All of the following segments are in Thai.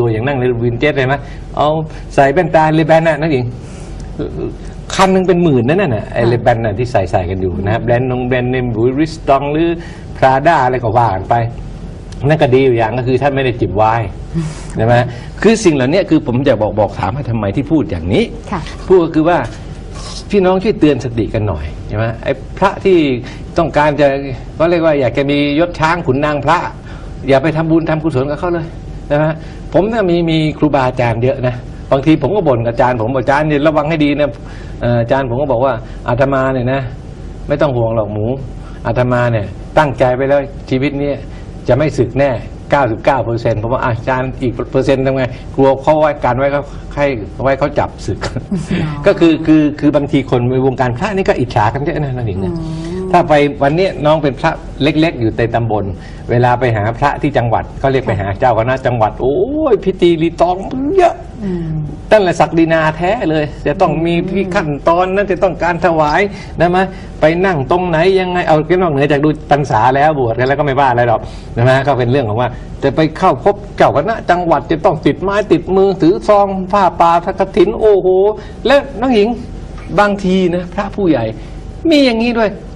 ตัวอย่างนั่งในวินเจ็ตเลยไหมเอาใส่แว่นตาเลแบนน่ะนั่นเองคันหนึงเป็นหมื่นนั่นน่ะไอ้เลแบนน่ะที่ใส่ใส่กันอยู่นะครับแบรนด์นงแบรนด์เนมบุยริสตองหรือพราด้าอะไรก็ว่ากันไปนั่นก็ดีอยู่อย่างก็คือท่านไม่ได้จิบไวน์ใช่ไหมคือสิ่งเหล่านี้คือผมจะบอกบอกถามว่าทำไมที่พูดอย่างนี้ค่ะพูดก็คือว่าพี่น้องช่วยเตือนสติกันหน่อยใช่ไหมไอ้พระที่ต้องการจะก็เรียกว่าอยากจะมียศช้างขุนนางพระ อย่าไปทำบุญทำกุศลกับเขาเลย นะฮะผมเนี่ยมีมีครูบาอาจารย์เยอะนะบางทีผมก็บ่นกับอาจารย์ผมบอกอาจารย์เนี่ยระวังให้ดีนะเอ่ออาจารย์ผมก็บอกว่าอาตมาเนี่ยนะไม่ต้องห่วงหรอกหมูอาตมาเนี่ยตั้งใจไปแล้วชีวิตเนี้จะไม่สึกแน่ 99เปอร์เซ็นต์ผมว่าอาจารย์อีกเปอร์เซ็นต์ทำไงกลัวเขาไว้การไว้เขาให้ไว้เขาจับศึก ก็คือคือคือบางทีคนในวงการพระนี่ก็อิจฉากันเยอะนะนั่นเองนะ ถ้าไปวันนี้น้องเป็นพระเล็ก ๆ อยู่ในตำบล เวลาไปหาพระที่จังหวัดก็เรียกไปหาเจ้าคณะจังหวัด โอ้ยพิธีรีตองเยอะอืมตั้งแต่ศักดินาแท้เลย จะต้องมีที่ขั้นตอนนั้นจะต้องการถวายนะมะไปนั่งตรงไหนยังไงเอาแค่นอกเหนือจากดูพรรษาแล้วบวชกันแล้วก็ไม่ว่าอะไรหรอกนะมะก็เป็นเรื่องของว่า จะไปเข้าพบเจ้าคณะจังหวัดจะต้องติดไม้ติดมือถือซองผ้าป่าพระกฐินโอ้โห และน้องหญิงบางทีนะพระผู้ใหญ่มีอย่างนี้ด้วยจัด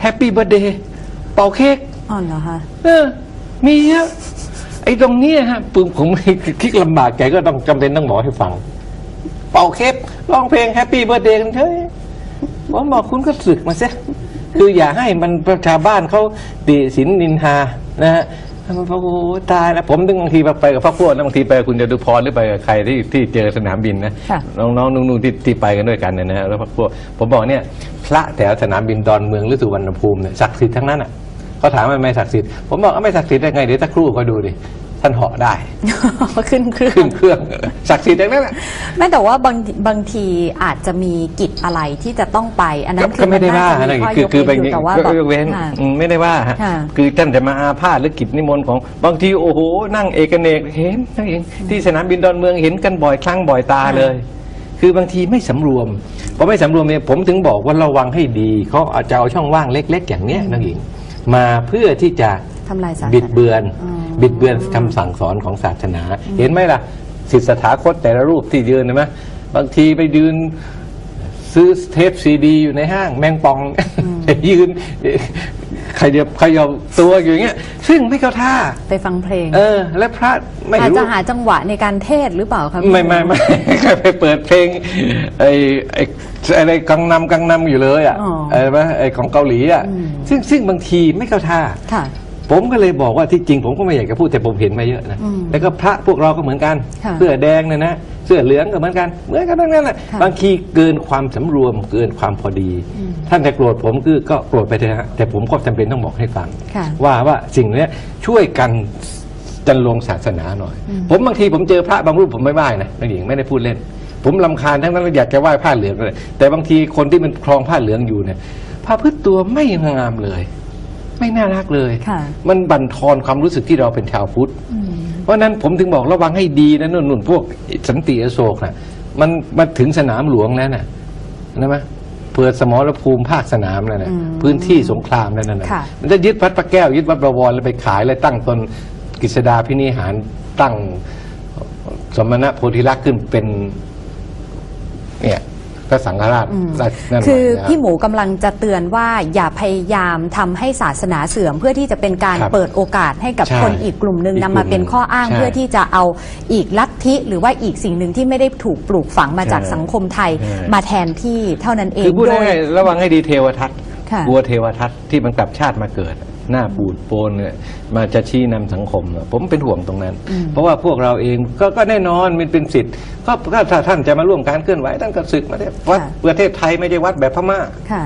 แฮปปี้เบ t ร์ a เดย์เป่าเค้กอ๋อเหรอคะเออ มีเยอะไอ้ตรงเนี้ยฮะปึงผม คิดลำบากแกก็ต้องจำเป็นต้องบอกให้ฟัง เป่าเค้กร้องเพลงแฮปปี้เบ t ร์ a เดย์กันเถอะผมบอกคุณก็สึกมาเสียคืออย่าให้มันประชาวบ้านเขาติสินนินทานะฮะมันโอ้โหตายแล้วผมถึงบางทีไปกับพระพวกนะบางทีไปกับคุณจตุพรหรือไปกับใครที่ที่เจอสนามบินนะค่ะน้องๆนุ่งๆที่ที่ไปกันด้วยกันเนี่ยนะแล้วพวกผมบอกเนี่ย พระแถวสนามบินดอนเมืองหรือสุวรรณภูมิเนี่ยศักดิ์สิทธิ์ทั้งนั้นอะเขาถามว่าไม่ศักดิ์สิทธิ์ผมบอกว่าไม่ศักดิ์สิทธิ์ได้ไงเดี๋ยวสักครู่ก็ดูดิท่านเหาะได้ ขึ้นเครื่อขึ้งนเครื่องศักดิ์สิทธิ์ทั้งนั้นแหละไม่แต่ว่าบางบางทีอาจจะมีกิจอะไรที่จะต้องไป อันนั้นคืก็อไม่ได้ว่ามันอะไรน่าจะมีข้คือคือยเป็นกเว้นอยู่แต่ว่าก็แบบยกเว้นค่ะอืมไม่ได้ว่าฮะค่ะคือท่านจะมาอาพาธหรือกิจนิมนต์ของบางทีโอ้โหนั่งเอกเนกเห็นนั่นเองที่สนามบินดอนเมืองเห็นกันบ่อยครั้งบ่อยตาเลย คือบางทีไม่สำรวมพอไม่สำรวมเนี่ยผมถึงบอกว่าระวังให้ดีเขาอาจจะเอาช่องว่างเล็ก ๆ อย่างเนี้ยน้องหญิง มาเพื่อที่จะทำลายศาสนาบิดเบือนอ๋อบิดเบือนคำสั่งสอนของศาสนา เห็นไหมล่ะศิษย์สถาคตแต่ละรูปที่ยืนเห็นไหมบางทีไปยืนซื้อเทปซีดีอยู่ในห้างแมงปองยืน ใครเดียบใครยอมตัวอยู่อย่างเงี้ยซึ่งไม่เข้าท่า ไปฟังเพลง เออ และพระไม่อาจรู้ จะหาจังหวะในการเทศหรือเปล่าครับไม่ไม่ไม่ใครไปเปิดเพลงไอ้ไอ้อะไรกังนำกังนำอยู่เลยอะอ๋อไอ้ปะไอ้ของเกาหลีอะอืมซึ่งซึ่งบางทีไม่เข้าท่า ค่ะ ผมก็เลยบอกว่าที่จริงผมก็ไม่อยากจะพูดแต่ผมเห็นมาเยอะนะอืมแล้วก็พระพวกเราก็เหมือนกันค่ะเสื้อแดงเนี่ยนะ เสื้อเหลืองก็เหมือนกัน เหมือนกันทั้งนั้นแหละค่ะบางทีเกินความสำรวมเกินความพอดี ท่านจะโกรธผมคือก็โกรธไปเถอะฮะแต่ผมก็จำเป็นต้องบอกให้ฟังค่ะว่าว่าสิ่งเนี้ยช่วยกันจันลงศาสนาหน่อย ผมบางทีผมเจอพระบางรูปผมไม่ไหว้นะนักหญิงไม่ได้พูดเล่น ผมลำคาญทั้งนั้นอยากจะไหว้ผ้าเหลืองเลยแต่บางทีคนที่มันครองผ้าเหลืองอยู่เนี่ยผ้าพืชตัวไม่งามเลย ไม่น่ารักเลยค่ะมันบั่นทอนความรู้สึกที่เราเป็นชาวพุทธ เพราะฉะนั้นผมถึงบอกระวังให้ดีนะนุ่นนุ่นพวกสันติอโศกนะมันมาถึงสนามหลวงแล้วนะนะไหมเปิดสมรภูมิภาคสนามแล้วนะอืมพื้นที่สงครามแล้วนั่นนะค่ะมันจะยึดวัดพระแก้วยึดวัดประวรแล้วไปขายแล้วตั้งตนกฤษดาพินิหารตั้งสมณะโพธิลักษณ์ขึ้นเป็นเนี่ย พระสังฆราชอืมราชนั่นคือหมายนะพี่หมูกำลังจะเตือนว่าอย่าพยายามทำให้ศาสนาเสื่อม เพื่อที่จะเป็นการครับเปิดโอกาสให้กับใช่คนอีกกลุ่มหนึ่งอีกนำกลุ่มามเป็นข้ออ้างใช่เพื่อที่จะเอาอีกลัทธิหรือว่าอีกสิ่งหนึ่งที่ไม่ได้ถูกปลูกฝังมาจากใช่สังคมไทยใช่มาแทนที่เท่านั้นเองคือพูดโดยง่ายๆระวังให้ดีเทวทัศน์ค่ะกลัวเทวทัศน์ที่มันกลับชาติมาเกิด หน้าปูดโปนเนี่ยมาจะชี้นำสังคมอะผมเป็นห่วงตรงนั้น เพราะว่าพวกเราเองก็ก็แน่นอนมันเป็นสิทธิ์ก็ก็ถ้าท่านจะมาร่วมการเคลื่อนไหวท่านก็ศึกมาได้วัดค่ะ ประเทศไทยไม่ใช่วัดแบบพม่า ค่ะ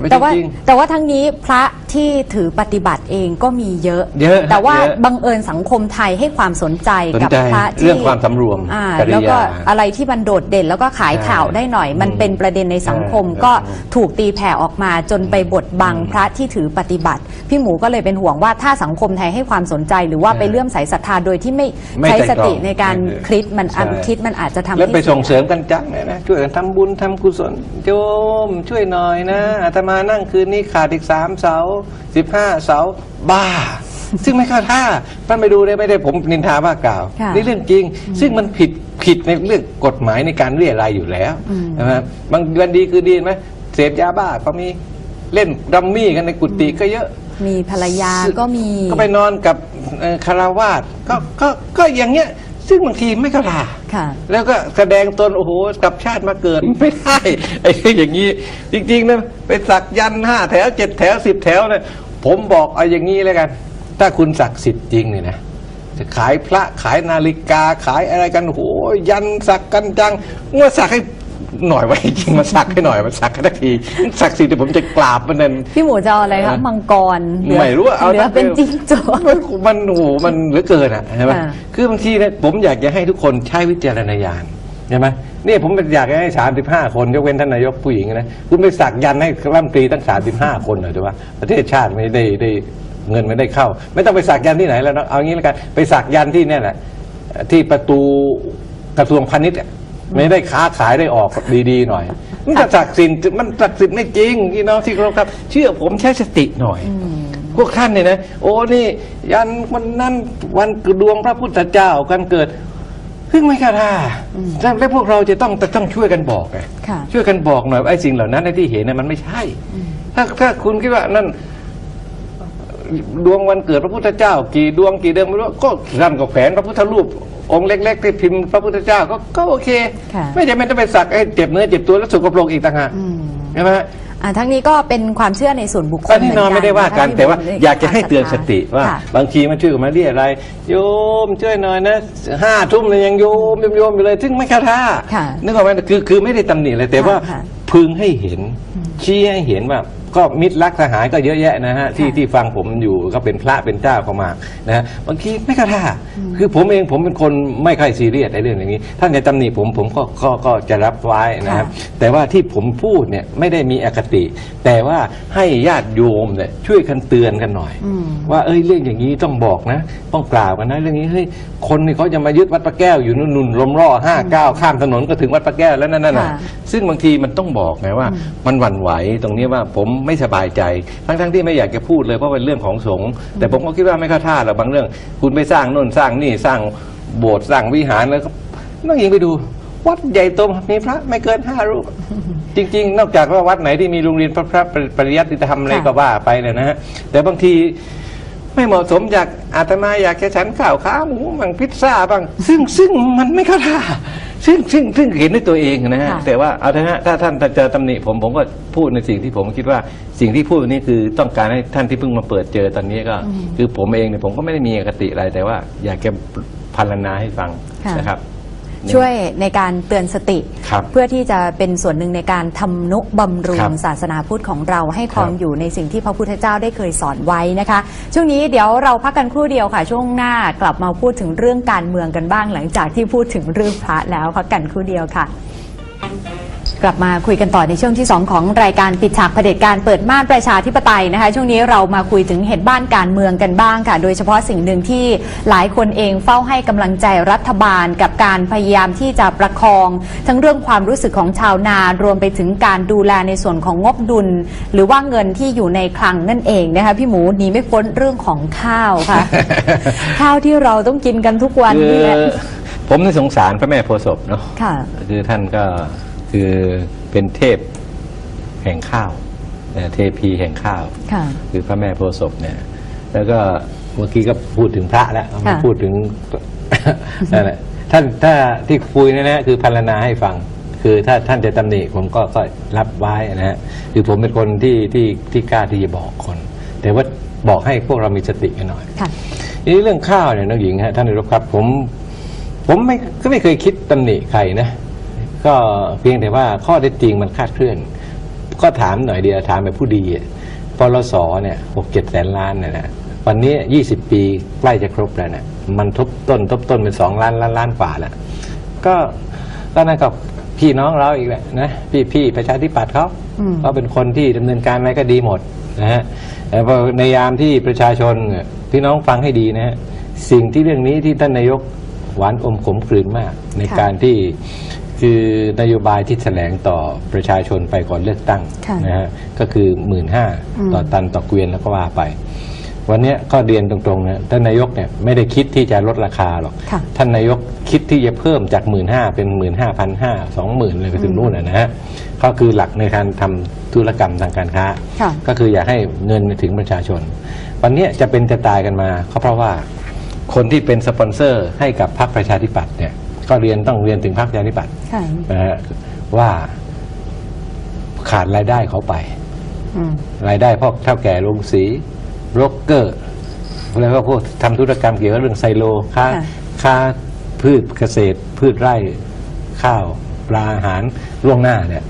ไม่แต่ว่าจริง แต่ว่าทั้งนี้พระ ที่ถือปฏิบัติเองก็มีเยอะ เยอะแต่ว่าเยอะบังเอิญสังคมไทยให้ความสนใจสนกับใจพระที่เรื่องความสำรวมอ่าจริยาแล้วก็อะไรที่มันโดดเด่นแล้วก็ขายใช่ข่าวได้หน่อย มันอืมเป็นประเด็นในสังคมใช่ ก็ถูกตีแผ่ออกมาจนไปบดบังพระที่ถือปฏิบัติ พี่หมูก็เลยเป็นห่วงว่าถ้าสังคมไทยให้ความสนใจ หรือว่าใช่ไปเลื่อมใสศรัทธาโดยที่ไม่ไม่ใช้ไตร่สตรองติในการเออคิดมันใช่คิดมันอาจจะทำแล้วให้ไปส่งเสียเสริมกันจังเนี่ยนะช่วยกันทำบุญทำกุศลโยมช่วยหน่อยนะอาตมานั่งคืนนี้ขาดอีกสามเสาสิบห้าเสาบ้า ซึ่งไม่เข้าท่าท่านไปดูเลยไม่ได้ผมนินทาว่ากล่าว ค่ะนี่เรื่องจริง ซึ่งมันผิดผิดในเรื่องกฎหมายในการเรียรายอยู่แล้วอืมใช่ไหมบางวันดีคือดีไหมเสพยาบ้าก็มีเล่นดัมมี่กันในกุฏิก็เยอะ มีภรรยาก็มี ก็ไปนอนกับเอ่อคาราวาสก็ก็ก็อย่างเงี้ย ซึ่งบางทีไม่เข้าท่าค่ะ แล้วก็แสดงตนโอ้โหกลับชาติมาเกิดไม่ได้ไอ้เรื่องอย่างนี้ จริงๆนะไปสักยันต์ห้าแถวเจ็ดแถวสิบแถวเนี่ยผมบอกเอาอย่างนี้แล้วกัน ถ้าคุณศักดิ์สิทธิ์จริงเนี่ยนะจะขายพระขายนาฬิกาขายอะไรกันโอ้โหยันสักกันจังว่าสักให้ หน่อยไว้จริงมาสักให้หน่อยมาสักให้ทักทีศักดิ์สิทธิ์เดี๋ยวผมจะกราบมันนั่น พี่หมูจะเอาอะไรคะมังกรเหลือไม่รู้ว่าเอาเหลือเป็นจิ้งจอก มันมันโอ้โหมันเหลือเกินอะใช่ไหมค่ะ คือบางทีเนี่ยผมอยากจะให้ทุกคนใช้วิจารณญาณใช่ไหมนี่ผมอยากจะให้สามสิบห้าคนยกเว้นท่านนายกผู้หญิงนะคุณไปสักยันต์ให้รัฐมนตรีตั้งสามสิบห้าคนหน่อยถูกป่ะประเทศชาติไม่ได้ได้เงินไม่ได้เข้า ไม่ต้องไปสักยันต์ที่ไหนแล้วนะเอางี้แล้วกันไปสักยันต์ที่เนี่ยแหละที่ประตูกระทรวงพาณิชย์อะ ไม่ได้ค้าขายได้ออกดีๆหน่อยมันจะศักดิ์สิทธิ์มันศักดิ์สิทธิ์ไม่จริงพี่น้องที่เคารพครับ เชื่อผมใช้สติหน่อย พวกท่านเนี่ยนะ โอ้นี่ ยันวันนั้นวันดวงพระพุทธเจ้ากันเกิดเพิ่งไม่คาท่าแล้วพวกเราจะต้องจะต้องช่วยกันบอกไงค่ะช่วยกันบอกหน่อยว่าไอ้สิ่งเหล่านั้นไอ้ที่เห็นน่ะมันไม่ใช่ ถ้าถ้าคุณคิดว่านั่น ดวงวันเกิดพระพุทธเจ้า กี่ดวงกี่เดือนไม่รู้ก็ท่านก็แขวนพระพุทธรูปองค์เล็ก ๆ ที่พิมพ์พระพุทธเจ้าก็ก็โอเค ค่ะไม่จำเป็นต้องไปสักให้เจ็บเนื้อเจ็บตัวแล้วสกปรกอีกต่างหากอืม ใช่ไหมฮะ อ่าทั้งนี้ก็เป็นความเชื่อในส่วนบุคคลก็แน่นอนไม่ได้ว่ากันเหมือแต่ว่าที่อยากจะให้เตือนสติว่า ค่ะ บางทีมันช่วยกันมาเรียอะไร โยมช่วยหน่อยนะห้าทุ่มเลยยังโยมโยมโยมอยู่เลยซึ่งไม่เข้าท่าค่ะนึกออกไหมคือคือไม่ได้ตำหนิเลยแต่ว่าค่ะพึงให้เห็นชี้ให้เห็นว่า ก็มิตรรักสหายก็เยอะแยะนะฮะที่ค่ะที่ฟังผมอยู่ก็เป็นพระเป็นเจ้าเข้ามานะฮะบางทีไม่เข้าท่าคือผมเองผมเป็นคนไม่ค่อยซีเรียสในเรื่องอย่างนี้ ท่านจะตำหนิผมผมก็ก็ก็จะรับไว้นะครับ แต่ว่าที่ผมพูดเนี่ยไม่ได้มีอคติ แต่ว่าให้ญาติโยมเนี่ยช่วยกันเตือนกันหน่อยอืมว่าเอ้ยเรื่องอย่างนี้ต้องบอกนะ ต้องกล่าวกันนะเรื่องนี้เฮ้ยคนนี่เขาจะมายึดวัดพระแก้วอยู่นู่นนุ่นลมร่อห้าเก้าข้ามถนนก็ถึงวัดพระแก้วแล้วนั่นน่ะค่ะซึ่งบางทีมันต้องบอกไงว่า มันหวั่นไหวตรงนี้ว่าผมไม่สบายใจ ทั้งๆที่ไม่อยากจะพูดเลยเพราะเป็นเรื่องของสงฆ์แต่ผมก็คิดว่าไม่เข้าท่าหรอกบางเรื่อง คุณไปสร้างโน่นสร้างนี่สร้างโบสถ์สร้างวิหารแล้วก็ต้องยิงไปดู วัดใหญ่โตมีพระไม่เกินห้ารูป จริง ๆ นอกจากว่าวัดไหนที่มีโรงเรียนพระพระปริยัติธรรมอะไรค่ะก็ว่าไปเนี่ยนะฮะแต่บางทีไม่เหมาะสมอยากอาตมาอยากจะฉันข้าวขาหมูบางพิซซ่าบ้างซึ่งซึ่งมันไม่เข้าท่า ซึ่งซึ่งซึ่งเห็นด้วยตัวเองนะฮะค่ะ แต่ว่าเอาเถอะฮะถ้าท่านเจอตำหนิผมผมก็พูดในสิ่งที่ผมคิดว่าสิ่งที่พูดนี้คือต้องการให้ท่านที่เพิ่งมาเปิดเจอตอนนี้ก็ คือผมเองเนี่ยผมก็ไม่ได้มีอคติอะไรแต่ว่า อยากจะพรรณนาให้ฟังค่ะ นะครับ ช่วยในการเตือนสติ ครับเพื่อที่จะเป็นส่วนหนึ่งในการทำนุบำรุครังบศาสนาพุทธของเราให้ครองครับอยู่ในสิ่งที่พระพุทธเจ้าได้เคยสอนไว้นะคะ ช่วงนี้เดี๋ยวเราพักกันครู่เดียวค่ะ ช่วงหน้ากลับมาพูดถึงเรื่องการเมืองกันบ้างหลังจากที่พูดถึงเรื่องพระแล้วพักกันครู่เดียวค่ะ กลับมาคุยกันต่อในช่วงที่ 2 ของรายการปิดฉากเผด็จการเปิดม่านประชาธิปไตยนะคะ ช่วงนี้เรามาคุยถึงเหตุบ้านการเมืองกันบ้างค่ะ โดยเฉพาะสิ่งหนึ่งที่หลายคนเองเฝ้าให้กำลังใจรัฐบาล กับการพยายามที่จะประคอง ทั้งเรื่องความรู้สึกของชาวนารวมไปถึงการดูแลในส่วนของงบดุล หรือว่าเงินที่อยู่ในคลังนั่นเองนะคะพี่หมูหนีไม่พ้นเรื่องของข้าวค่ะ ข้าวที่เราต้องกินกันทุกวันคือนี่แหละผมนี่สงสารพระแม่โพธิ์ศพเนาะค่ะคือท่านก็ คือเป็นเทพแห่งข้าวนะเทพีแห่งข้าวค่ะคือพระแม่โพธิ์ศพเนี่ย แล้วก็เมื่อกี้ก็พูดถึงพระแล้วค่ะพูดถึงนั่นแหละท่านถ้าที่คุยเนะนะคือพรรณนาให้ฟัง คือถ้าท่านจะตำหนิผมก็ก็รับไว้นะฮะคือผมเป็นคนที่ที่ที่กล้าที่จะบอกคน แต่ว่าบอกให้พวกเรามีสติกันหน่อยค่ะทีนี้เรื่องข้าวเนี่ยน้องหญิงฮะท่านนายกครับผม ผมไม่ก็ไม่เคยคิดตำหนิใครนะ ก็เพียงแต่ว่าข้อเท็จจริงมันคลาดเคลื่อน ก็ถามหน่อยเดียวถามแบบผู้ดีอะปลสเนี่ยหกเจ็ดแสนล้านเนี่ยนะวันนี้ยี่สิบปีใกล้จะครบแล้วนะมันทบต้นทบต้นเป็นสองล้านล้านล้านฝ่าแล้วก็ก็นั่นกับพี่น้องเราอีกแหละนะพี่พี่ประชาธิปัตย์เขาอืมเขาเป็นคนที่ดำเนินการอะไรก็ดีหมดนะฮะแต่พอในยามที่ประชาชนเนี่ยพี่น้องฟังให้ดีนะฮะสิ่งที่เรื่องนี้ที่ท่านนายกหวานอมขมกลืนมาก ในค่ะการที่ คือนโยบายที่แถลงต่อประชาชนไปก่อนเลือกตั้งค่ะนะฮะก็คือหมื่นห้าอืมต่อตันต่อเกวียนแล้วก็ว่าไป วันเนี้ยก็เรียนตรงๆนะท่านนายกเนี่ยไม่ได้คิดที่จะลดราคาหรอก ค่ะ ท่านนายกคิดที่จะเพิ่มจากหมื่นห้าเป็นหมื่นห้าพันห้าสองหมื่นเลยไปถึงนู่นนะนะฮะก็คือหลักในการทำธุรกรรมทางการค้า ค่ะ ก็คืออยากให้เงินถึงประชาชน วันเนี้ยจะเป็นจะตายกันมาก็เพราะว่าคนที่เป็นสปอนเซอร์ให้กับพรรคประชาธิปัตย์เนี่ย ก็เรียนต้องเรียนถึงพรรคประชาธิปัตย์ค่ะนะฮะว่าขาดรายได้เขาไป อืม รายได้พวกเท่าแก่โรงสีโรกเกอร์ แล้วก็พวกทำธุรกรรมเกี่ยวกับเรื่องไซโลค้าค่ะ ค้าพืชเกษตร พืชไร่ข้าวปลาอาหารล่วงหน้าเนี่ย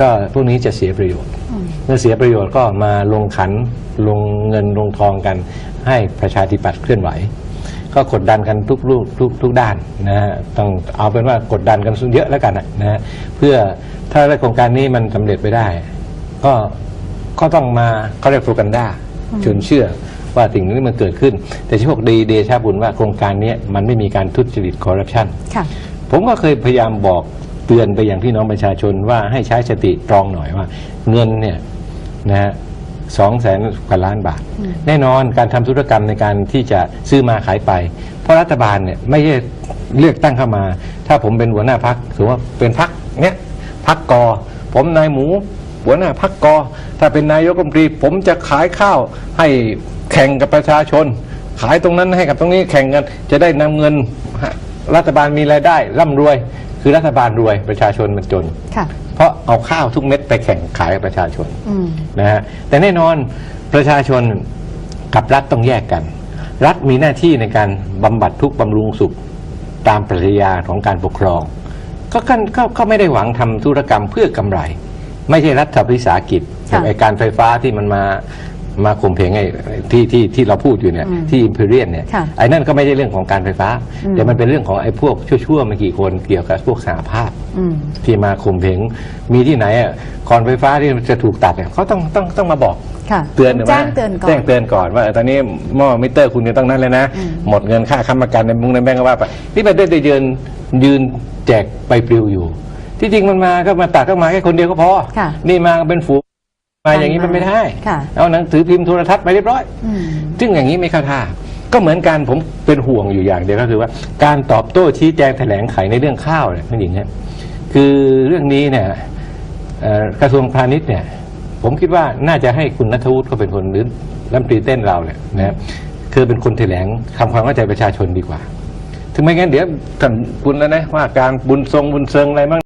ก็พวกนี้จะเสียประโยชน์ อืม เมื่อเสียประโยชน์ก็มาลงขันลงเงินลงทองกันให้ประชาธิปัตย์เคลื่อนไหว ก็กดดันกันทุกลูกทุกทุกด้านนะฮะต้องเอาเป็นว่ากดดันกันเยอะแล้วกันนะนะฮะเพื่อถ้าโครงการนี้มันสำเร็จไปได้ ก็ก็ต้องมาเขาเรียกโปรกันด้าชวนเชื่อว่าสิ่งนี้มันเกิดขึ้น แต่โชคดีเดชาบุญว่าโครงการนี้มันไม่มีการทุจริตคอร์รัปชันค่ะผมก็เคยพยายามบอกเตือนไปอย่างพี่น้องประชาชนว่าให้ใช้สติตรองหน่อยว่า เงินเนี่ยนะฮะ สองแสนกว่าล้านบาทอืมแน่นอนการทำธุรกรรมในการที่จะซื้อมาขายไป เพราะรัฐบาลเนี่ยไม่ใช่เลือกตั้งเข้ามา ถ้าผมเป็นหัวหน้าพักถือว่าเป็นพักเนี้ยพักกอ ผมนายหมู หัวหน้าพักกอ ถ้าเป็นนายกรัฐมนตรี ผมจะขายข้าวให้แข่งกับประชาชน ขายตรงนั้นให้กับตรงนี้แข่งกันจะได้นำเงินรัฐบาลมีรายได้ร่ำรวย คือรัฐบาลรวยประชาชนมันจนค่ะ เพราะเอาข้าวทุกเม็ดไปแข่งขายกับประชาชนอืม นะฮะแต่แน่นอนประชาชนกับรัฐต้องแยกกัน รัฐมีหน้าที่ในการบำบัดทุกข์บำรุงสุขตามปรัชญาของการปกครอง ก็กันก็ก็ไม่ได้หวังทำธุรกรรมเพื่อกำไร ไม่ใช่รัฐวิสาหกิจค่ะ ไอการไฟฟ้าที่มันมา มาข่มเพงไอ้ที่ที่ที่เราพูดอยู่เนี่ยอืมที่อิมพีเรียนเนี่ยค่ะไอ้นั่นก็ไม่ใช่เรื่องของการไฟฟ้าอืมแต่มันเป็นเรื่องของไอ้พวกชั่วๆไม่กี่คนเกี่ยวกับพวกสหภาพอืม ที่มาข่มเพงมีที่ไหนอะคอนไฟฟ้าที่จะถูกตัดเนี่ยเขาต้องต้องต้องมาบอก ค่ะเตือนหรือแจ้ว่างเตือนก่อน แจ้งเตือนก่อนว่าตอนนี้หม้อมิเตอร์คุณจะต้องนั้นเลยนะอืมหมดเงินค่าค้ำประกันในมุงในแบงก์ก็ว่าไปนี่ประเทศได้ยืนยืนแจกใบปลิวอยู่ ที่จริงมันมาก็มาตัดก็มาแค่คนเดียวก็พอ ค่ะ นี่มาเป็นฝูง มาอย่างนี้มันไม่ได้ค่ะเอาหนังสือพิมพ์โทรทัศน์ไปเรียบร้อยอืมซึ่งอย่างนี้ไม่เข้าท่าก็เหมือนกันผมเป็นห่วงอยู่อย่างเดียวก็คือว่า การตอบโต้ชี้แจงแถลงไขในเรื่องข้าวเนี่ยท่านหญิงเนี่ยคือเรื่องนี้เนี่ยเอ่อกระทรวงพาณิชย์เนี่ย ผมคิดว่าน่าจะให้คุณนัทวุฒิก็เป็นคนหรือรัฐมนตรีเต้นเราเนี่ยนะครับคือเป็นคนแถลงทำความเข้าใจประชาชนดีกว่า ถึงไม่งั้นเดี๋ยวท่านคุณแล้วนะว่าการบุญทรงบุญเซิงอะไรบ้าง